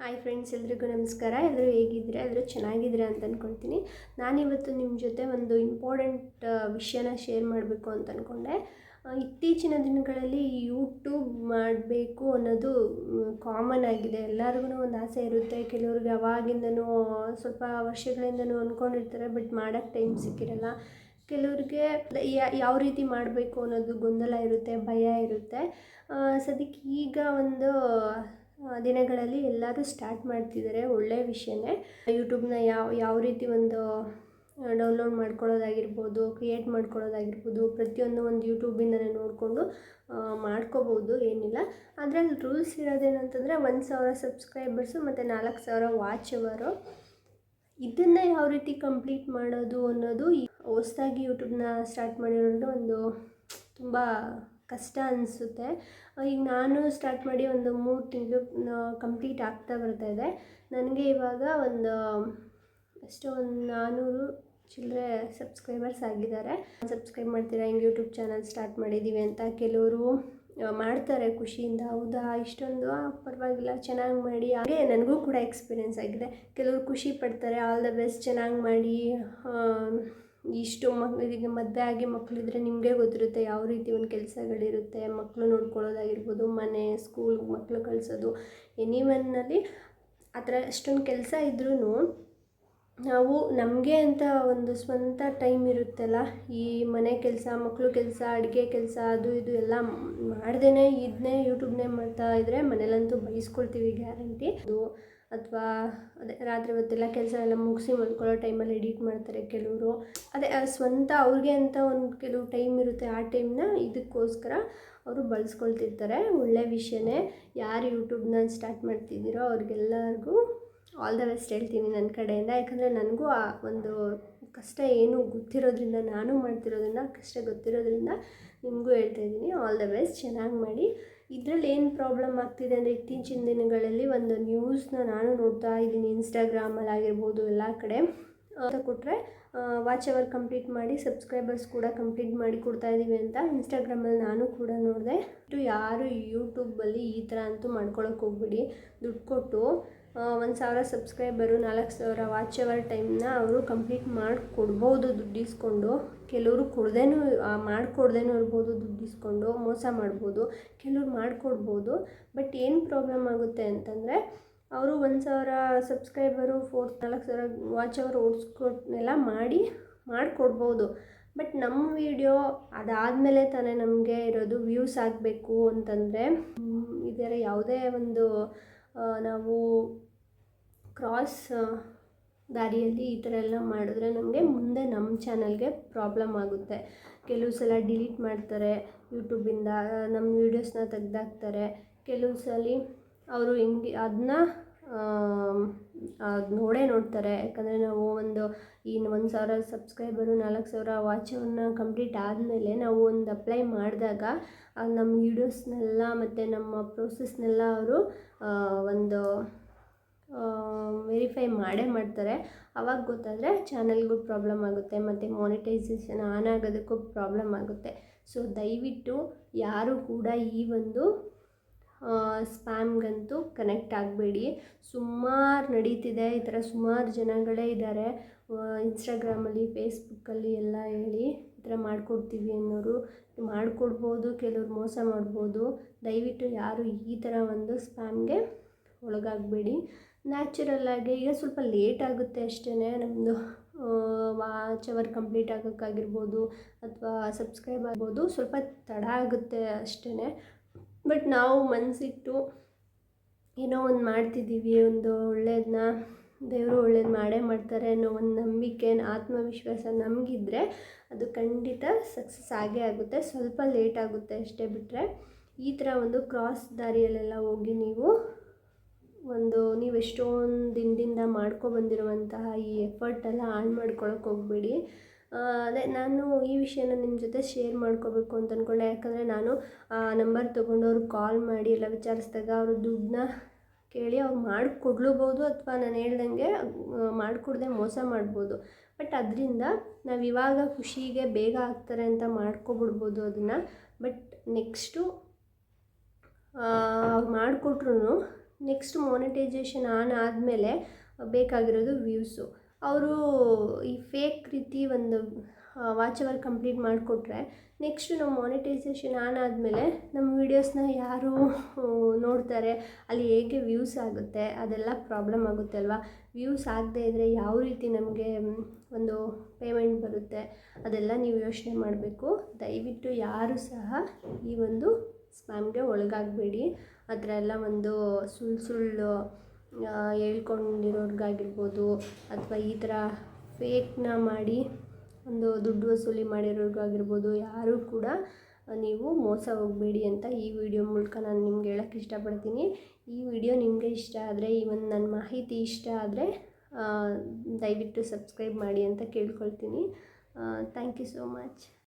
Hi friends, ಎಲ್ರಿಗೂ ನಮಸ್ಕಾರ. ಎಲ್ಲರೂ ಹೇಗಿದ್ದೀರಾ? ಎಲ್ಲರೂ ಚೆನ್ನಾಗಿದ್ದೀರಾ ಅಂತ ಅಂದ್ಕೊಳ್ತೀನಿ ನಾನಿವತ್ತು ನಿಮ್ಮ ಜೊತೆ ಒಂದು ಇಂಪಾರ್ಟೆಂಟ್ ವಿಷಯನ ಶೇರ್ ಮಾಡಬೇಕು ಅಂತ ಅಂದ್ಕೊಂಡೆ ಇತ್ತೀಚಿನ ದಿನಗಳಲ್ಲಿ ಯೂಟ್ಯೂಬ್ ಮಾಡಬೇಕು ಅನ್ನೋದು ಕಾಮನ್ ಆಗಿದೆ. ಎಲ್ಲರಿಗೂ ಒಂದು ಆಸೆ ಇರುತ್ತೆ. ಕೆಲವ್ರಿಗೆ ಅವಾಗಿಂದನೂ, ಸ್ವಲ್ಪ ವರ್ಷಗಳಿಂದನೂ ಅಂದ್ಕೊಂಡಿರ್ತಾರೆ ಬಟ್ ಮಾಡೋಕ್ಕೆ ಟೈಮ್ ಸಿಕ್ಕಿರಲ್ಲ. ಕೆಲವ್ರಿಗೆ ಯಾವ ರೀತಿ ಮಾಡಬೇಕು ಅನ್ನೋದು ಗೊಂದಲ ಇರುತ್ತೆ, ಭಯ ಇರುತ್ತೆ. ಸದ್ಯಕ್ಕೆ ಈಗ ಒಂದು ದಿನಗಳಲ್ಲಿ ಎಲ್ಲರೂ ಸ್ಟಾರ್ಟ್ ಮಾಡ್ತಿದ್ದಾರೆ ಒಳ್ಳೆಯ ವಿಷಯನೇ. ಯೂಟ್ಯೂಬ್ನ ಯಾವ ಯಾವ ರೀತಿ ಒಂದು ಡೌನ್ಲೋಡ್ ಮಾಡ್ಕೊಳ್ಳೋದಾಗಿರ್ಬೋದು ಕ್ರಿಯೇಟ್ ಮಾಡ್ಕೊಳ್ಳೋದಾಗಿರ್ಬೋದು, ಪ್ರತಿಯೊಂದು ಒಂದು ಯೂಟ್ಯೂಬಿಂದನೇ ನೋಡಿಕೊಂಡು ಮಾಡ್ಕೋಬೋದು, ಏನಿಲ್ಲ. ಅದರಲ್ಲಿ ರೂಲ್ಸ್ ಇರೋದೇನಂತಂದರೆ ಒಂದು ಸಾವಿರ ಸಬ್ಸ್ಕ್ರೈಬರ್ಸು ಮತ್ತು ನಾಲ್ಕು ಸಾವಿರ ವಾಚ್ ಅವರು ಇದನ್ನು ಯಾವ ರೀತಿ ಕಂಪ್ಲೀಟ್ ಮಾಡೋದು ಅನ್ನೋದು ಹೊಸದಾಗಿ ಯೂಟ್ಯೂಬ್ನ ಸ್ಟಾರ್ಟ್ ಮಾಡಿರೋದು ಒಂದು ತುಂಬ ಕಷ್ಟ ಅನಿಸುತ್ತೆ. ಈಗ ನಾನು ಸ್ಟಾರ್ಟ್ ಮಾಡಿ ಒಂದು ಮೂರು ತಿಂಗಳು ಕಂಪ್ಲೀಟ್ ಆಗ್ತಾ ಬರ್ತಾ ಇದೆ. ನನಗೆ ಇವಾಗ ಒಂದು ಎಷ್ಟು ಒಂದು ನಾನ್ನೂರು ಚಿಲ್ಲರೆ ಸಬ್ಸ್ಕ್ರೈಬರ್ಸ್ ಆಗಿದ್ದಾರೆ. ಸಬ್ಸ್ಕ್ರೈಬ್ ಮಾಡ್ತೀರಾ? ಹಿಂಗೆ ಯೂಟ್ಯೂಬ್ ಚಾನಲ್ ಸ್ಟಾರ್ಟ್ ಮಾಡಿದ್ದೀವಿ ಅಂತ ಕೆಲವರು ಮಾಡ್ತಾರೆ ಖುಷಿಯಿಂದ. ಹೌದಾ? ಇಷ್ಟೊಂದು? ಪರವಾಗಿಲ್ಲ. ಚೆನ್ನಾಗಿ ಮಾಡಿ. ಹಾಗೆ ನನಗೂ ಕೂಡ ಎಕ್ಸ್ಪೀರಿಯೆನ್ಸ್ ಆಗಿದೆ. ಕೆಲವರು ಖುಷಿ ಪಡ್ತಾರೆ. ಆಲ್ ದ ಬೆಸ್ಟ್ ಚೆನ್ನಾಗಿ ಮಾಡಿ. ಇಷ್ಟು ಮಕ್ಕಳಿಗೆ ಮದುವೆ ಆಗಿ ಮಕ್ಕಳಿದ್ರೆ ನಿಮಗೆ ಗೊತ್ತಿರುತ್ತೆ ಯಾವ ರೀತಿ ಒಂದು ಕೆಲಸಗಳಿರುತ್ತೆ. ಮಕ್ಕಳು ನೋಡ್ಕೊಳ್ಳೋದಾಗಿರ್ಬೋದು, ಮನೆ ಸ್ಕೂಲ್ ಮಕ್ಕಳು ಕಳಿಸೋದು ಎನಿವನ್ನಲ್ಲಿ ಆ ಥರ ಅಷ್ಟೊಂದು ಕೆಲಸ ಇದ್ರೂ ನಾವು ನಮಗೆ ಅಂತ ಒಂದು ಸ್ವಂತ ಟೈಮ್ ಇರುತ್ತಲ್ಲ, ಈ ಮನೆ ಕೆಲಸ ಮಕ್ಕಳು ಕೆಲಸ, ಅಡುಗೆ ಕೆಲಸ, ಅದು ಇದು ಎಲ್ಲ ಮಾಡ್ದೇ ಇದನ್ನೇ ಯೂಟ್ಯೂಬ್ನೇ ಮಾಡ್ತಾ ಇದ್ದರೆ ಮನೇಲಂತೂ ಬೈಸ್ಕೊಳ್ತೀವಿ ಗ್ಯಾರಂಟಿ ಅದು ಅಥವಾ ಅದೇ ರಾತ್ರಿ ಹೊತ್ತೆಲ್ಲ ಕೆಲಸ ಎಲ್ಲ ಮುಗಿಸಿ ಮಲ್ಕೊಳ್ಳೋ ಟೈಮಲ್ಲಿ ಎಡಿಟ್ ಮಾಡ್ತಾರೆ ಕೆಲವರು. ಅದೇ ಸ್ವಂತ ಅವ್ರಿಗೆ ಅಂತ ಒಂದು ಕೆಲವು ಟೈಮ್ ಇರುತ್ತೆ ಆ ಟೈಮ್ನ ಇದಕ್ಕೋಸ್ಕರ ಅವರು ಬಳಸ್ಕೊಳ್ತಿರ್ತಾರೆ. ಒಳ್ಳೆ ವಿಷಯನೇ. ಯಾರು ಯೂಟ್ಯೂಬ್ನ ಸ್ಟಾರ್ಟ್ ಮಾಡ್ತಿದ್ದೀರೋ ಅವ್ರಿಗೆಲ್ಲರಿಗೂ ಆಲ್ ದ ಬೆಸ್ಟ್ ಹೇಳ್ತೀನಿ ನನ್ನ ಕಡೆಯಿಂದ. ಯಾಕಂದರೆ ನನಗೂ ಆ ಒಂದು ಕಷ್ಟ ಏನು ಗೊತ್ತಿರೋದ್ರಿಂದ, ನಾನು ಮಾಡ್ತಿರೋದ್ರಿಂದ, ಕಷ್ಟ ಗೊತ್ತಿರೋದ್ರಿಂದ ನಿಮಗೂ ಹೇಳ್ತಾ ಇದ್ದೀನಿ. ಆಲ್ ದ ಬೆಸ್ಟ್ ಚೆನ್ನಾಗಿ ಮಾಡಿ. ಇದರಲ್ಲಿ ಏನು ಪ್ರಾಬ್ಲಮ್ ಆಗ್ತಿದೆ ಅಂದರೆ ಇತ್ತೀಚಿನ ದಿನಗಳಲ್ಲಿ ಒಂದು ನ್ಯೂಸ್ನ ನಾನು ನೋಡ್ತಾ ಇದ್ದೀನಿ ಇನ್ಸ್ಟಾಗ್ರಾಮಲ್ಲಿ ಆಗಿರ್ಬೋದು ಎಲ್ಲ ಕಡೆ. ಅಂತ ಕೊಟ್ಟರೆ ವಾಚ್ ಅವರ್ ಕಂಪ್ಲೀಟ್ ಮಾಡಿ ಸಬ್ಸ್ಕ್ರೈಬರ್ಸ್ ಕೂಡ ಕಂಪ್ಲೀಟ್ ಮಾಡಿ ಕೊಡ್ತಾ ಇದ್ದೀವಿ ಅಂತ ಇನ್ಸ್ಟಾಗ್ರಾಮಲ್ಲಿ ನಾನು ಕೂಡ ನೋಡಿದೆ. ಇಟ್ಟು ಯಾರು ಯೂಟ್ಯೂಬಲ್ಲಿ ಈ ಥರ ಅಂತೂ ಮಾಡ್ಕೊಳಕ್ಕೆ ಹೋಗ್ಬಿಡಿ. ದುಡ್ಡು ಕೊಟ್ಟು ಒಂದು ಸಾವಿರ ಸಬ್ಸ್ಕ್ರೈಬರು ನಾಲ್ಕು ಸಾವಿರ ವಾಚ್ ಅವರ್ ಟೈಮ್ನ ಅವರು ಕಂಪ್ಲೀಟ್ ಮಾಡಿಕೊಡ್ಬೋದು ದುಡ್ಡು ಇಸ್ಕೊಂಡು. ಕೆಲವರು ಕೊಡ್ದೇನೂ ಮಾಡಿಕೊಡ್ದೇನೂ ಇರ್ಬೋದು ದುಡ್ಡು ಇಸ್ಕೊಂಡು, ಮೋಸ ಮಾಡ್ಬೋದು, ಕೆಲವ್ರು ಮಾಡಿಕೊಡ್ಬೋದು. ಬಟ್ ಏನು ಪ್ರಾಬ್ಲಮ್ ಆಗುತ್ತೆ ಅಂತಂದರೆ, ಅವರು ಒಂದು ಸಾವಿರ ಸಬ್ಸ್ಕ್ರೈಬರು ಫೋರ್ ನಾಲ್ಕು ಸಾವಿರ ವಾಚ್ ಅವರ್ ಓಡಿಸ್ಕೊಟ್ನೆಲ್ಲ ಮಾಡಿ, ಮಾಡಿಕೊಡ್ಬೋದು. ಬಟ್ ನಮ್ಮ ವಿಡಿಯೋ ಅದಾದಮೇಲೆ ತಾನೇ ನಮಗೆ ಇರೋದು ವ್ಯೂಸ್ ಆಗಬೇಕು ಅಂತಂದರೆ ಇದರ ಯಾವುದೇ ಒಂದು ನಾವು ಕ್ರಾಸ್ ದಾರಿಯಲ್ಲಿ ಈ ಥರ ಎಲ್ಲ ಮಾಡಿದ್ರೆ ನಮಗೆ ಮುಂದೆ ನಮ್ಮ ಚಾನಲ್ಗೆ ಪ್ರಾಬ್ಲಮ್ ಆಗುತ್ತೆ. ಕೆಲವು ಸಲ ಡಿಲೀಟ್ ಮಾಡ್ತಾರೆ ಯೂಟ್ಯೂಬಿಂದ ನಮ್ಮ ವೀಡಿಯೋಸ್ನ ತೆಗ್ದಾಕ್ತಾರೆ. ಕೆಲವು ಸಲ ಅವರು ಹಿಂಗೆ, ಅದನ್ನ ಅದು ನೋಡೇ ನೋಡ್ತಾರೆ. ಯಾಕಂದರೆ ನಾವು ಒಂದು ಈ ಒಂದು ಸಾವಿರ ಸಬ್ಸ್ಕ್ರೈಬರು ನಾಲ್ಕು ಸಾವಿರ ವಾಚನ್ನು ಕಂಪ್ಲೀಟ್ ಆದಮೇಲೆ ನಾವು ಒಂದು ಅಪ್ಲೈ ಮಾಡಿದಾಗ ನಮ್ಮ ವೀಡಿಯೋಸ್ನೆಲ್ಲ ಮತ್ತು ನಮ್ಮ ಪ್ರೋಸೆಸ್ನೆಲ್ಲ ಅವರು ಒಂದು ವೆರಿಫೈ ಮಾಡೇ ಮಾಡ್ತಾರೆ. ಅವಾಗ ಗೊತ್ತಾದರೆ ಚಾನಲ್ಗೂ ಪ್ರಾಬ್ಲಮ್ ಆಗುತ್ತೆ ಮತ್ತು ಮಾನಿಟೈಸೇಷನ್ ಆನ್ ಆಗೋದಕ್ಕೂ ಪ್ರಾಬ್ಲಮ್ ಆಗುತ್ತೆ. ಸೊ ದಯವಿಟ್ಟು ಯಾರು ಕೂಡ ಈ ಒಂದು ಸ್ಪ್ಯಾಮ್ಗಂತೂ ಕನೆಕ್ಟ್ ಆಗಬೇಡಿ. ಸುಮಾರು ನಡೀತಿದೆ, ಈ ಥರ ಸುಮಾರು ಜನಗಳೇ ಇದ್ದಾರೆ ಇನ್ಸ್ಟಾಗ್ರಾಮಲ್ಲಿ ಫೇಸ್ಬುಕ್ಕಲ್ಲಿ ಎಲ್ಲ ಹೇಳಿ ಈ ಥರ ಮಾಡಿಕೊಡ್ತೀವಿ ಅನ್ನೋರು. ಮಾಡಿಕೊಡ್ಬೋದು, ಕೆಲವ್ರು ಮೋಸ ಮಾಡ್ಬೋದು. ದಯವಿಟ್ಟು ಯಾರು ಈ ಥರ ಒಂದು ಸ್ಪ್ಯಾಮ್ಗೆ ಒಳಗಾಗಬೇಡಿ. ನ್ಯಾಚುರಲ್ಲಾಗಿ ಈಗ ಸ್ವಲ್ಪ ಲೇಟ್ ಆಗುತ್ತೆ ಅಷ್ಟೇ ನಮ್ಮದು ವಾಚ್ ಅವರ್ ಕಂಪ್ಲೀಟ್ ಆಗೋಕ್ಕಾಗಿರ್ಬೋದು, ಅಥವಾ ಸಬ್ಸ್ಕ್ರೈಬ್ ಆಗ್ಬೋದು. ಸ್ವಲ್ಪ ತಡ ಆಗುತ್ತೆ ಅಷ್ಟೇ ಬಟ್ ನಾವು ಮನಸ್ಸಿಟ್ಟು ಏನೋ ಒಂದು ಮಾಡ್ತಿದ್ದೀವಿ, ಒಂದು ಒಳ್ಳೇದನ್ನ ದೇವರು ಒಳ್ಳೇದು ಮಾಡೇ ಮಾಡ್ತಾರೆ ಅನ್ನೋ ಒಂದು ನಂಬಿಕೆ ಆತ್ಮವಿಶ್ವಾಸ ನಮಗಿದ್ರೆ ಅದು ಖಂಡಿತ ಸಕ್ಸಸ್ ಆಗೇ ಆಗುತ್ತೆ. ಸ್ವಲ್ಪ ಲೇಟ್ ಆಗುತ್ತೆ ಅಷ್ಟೇ ಬಿಟ್ಟರೆ ಈ ಥರ ಒಂದು ಕ್ರಾಸ್ ದಾರಿಯಲ್ಲೆಲ್ಲ ಹೋಗಿ ನೀವು ಒಂದು, ನೀವು ಎಷ್ಟೊಂದು ದಿನದಿಂದ ಮಾಡ್ಕೊಬಂದಿರುವಂತಹ ಈ ಎಫರ್ಟ್ ಎಲ್ಲ ಹಾಳು ಮಾಡ್ಕೊಳಕ್ಕೆ ಹೋಗಬೇಡಿ. ಅದೇ ನಾನು ಈ ವಿಷಯನ ನಿಮ್ಮ ಜೊತೆ ಶೇರ್ ಮಾಡ್ಕೋಬೇಕು ಅಂತ ಅಂದ್ಕೊಂಡೆ ಯಾಕಂದರೆ ನಾನು, ಆ ನಂಬರ್ ತೊಗೊಂಡು ಅವ್ರಿಗೆ ಕಾಲ್ ಮಾಡಿ ಎಲ್ಲ ವಿಚಾರಿಸಿದಾಗ ಅವರು ದುಡ್ಡನ್ನ ಕೇಳಿ ಅವ್ರು ಮಾಡಿಕೊಡ್ಲೂಬೋದು ಅಥವಾ ನಾನು ಹೇಳ್ದಂಗೆ ಮಾಡಿಕೊಡ್ದೆ ಮೋಸ ಮಾಡ್ಬೋದು. ಬಟ್ ಅದರಿಂದ ನಾವು ಇವಾಗ ಖುಷಿಗೆ ಬೇಗ ಆಗ್ತಾರೆ ಅಂತ ಮಾಡ್ಕೊಬಿಡ್ಬೋದು ಅದನ್ನು. ಬಟ್ ನೆಕ್ಸ್ಟು ಅವ್ರು ಮಾಡಿಕೊಟ್ರು ನೆಕ್ಸ್ಟ್ ಮಾನಿಟೈಸೇಷನ್ ಆನ್ ಆದಮೇಲೆ ಬೇಕಾಗಿರೋದು ವ್ಯೂಸು ಅವರು ಈ ಫೇಕ್ ರೀತಿ ಒಂದು ವಾಚ್ ಅವರ್ ಕಂಪ್ಲೀಟ್ ಮಾಡಿಕೊಟ್ರೆ ನೆಕ್ಸ್ಟ್ ನಾವು ಮಾನಿಟೈಸೇಷನ್ ಆನ್ ಆದಮೇಲೆ ನಮ್ಮ ವೀಡಿಯೋಸ್ನ ಯಾರು ನೋಡ್ತಾರೆ, ಅಲ್ಲಿ ಹೇಗೆ ವ್ಯೂಸ್ ಆಗುತ್ತೆ, ಅದೆಲ್ಲ ಪ್ರಾಬ್ಲಮ್ ಆಗುತ್ತೆ ಅಲ್ವಾ? ವ್ಯೂಸ್ ಆಗದೇ ಇದ್ದರೆ ಯಾವ ರೀತಿ ನಮಗೆ ಒಂದು ಪೇಮೆಂಟ್ ಬರುತ್ತೆ, ಅದೆಲ್ಲ ನೀವು ಯೋಚನೆ ಮಾಡಬೇಕು. ದಯವಿಟ್ಟು ಯಾರು ಸಹ ಈ ಒಂದು ಸ್ಪ್ಯಾಮ್ಗೆ ಒಳಗಾಗಬೇಡಿ. ಆ ಎಲ್ಲ ಒಂದು ಸುಳ್ಳು ಸುಳ್ಳು ಹೇಳ್ಕೊಂಡಿರೋರ್ಗಾಗಿರ್ಬೋದು ಅಥವಾ ಈ ಥರ ಫೇಕ್ನ ಮಾಡಿ ಒಂದು ದುಡ್ಡು ವಸೂಲಿ ಮಾಡಿರೋರ್ಗಾಗಿರ್ಬೋದು, ಯಾರೂ ಕೂಡ ನೀವು ಮೋಸ ಹೋಗಬೇಡಿ ಅಂತ ಈ ವಿಡಿಯೋ ಮೂಲಕ ನಾನು ನಿಮ್ಗೆ ಹೇಳೋಕ್ಕೆ ಇಷ್ಟಪಡ್ತೀನಿ. ಈ ವಿಡಿಯೋ ನಿಮಗೆ ಇಷ್ಟ ಆದರೆ ಈ ಒಂದು ನನ್ನ ಮಾಹಿತಿ ಇಷ್ಟ ಆದರೆ ದಯವಿಟ್ಟು ಸಬ್ಸ್ಕ್ರೈಬ್ ಮಾಡಿ ಅಂತ ಕೇಳ್ಕೊಳ್ತೀನಿ. Thank you so much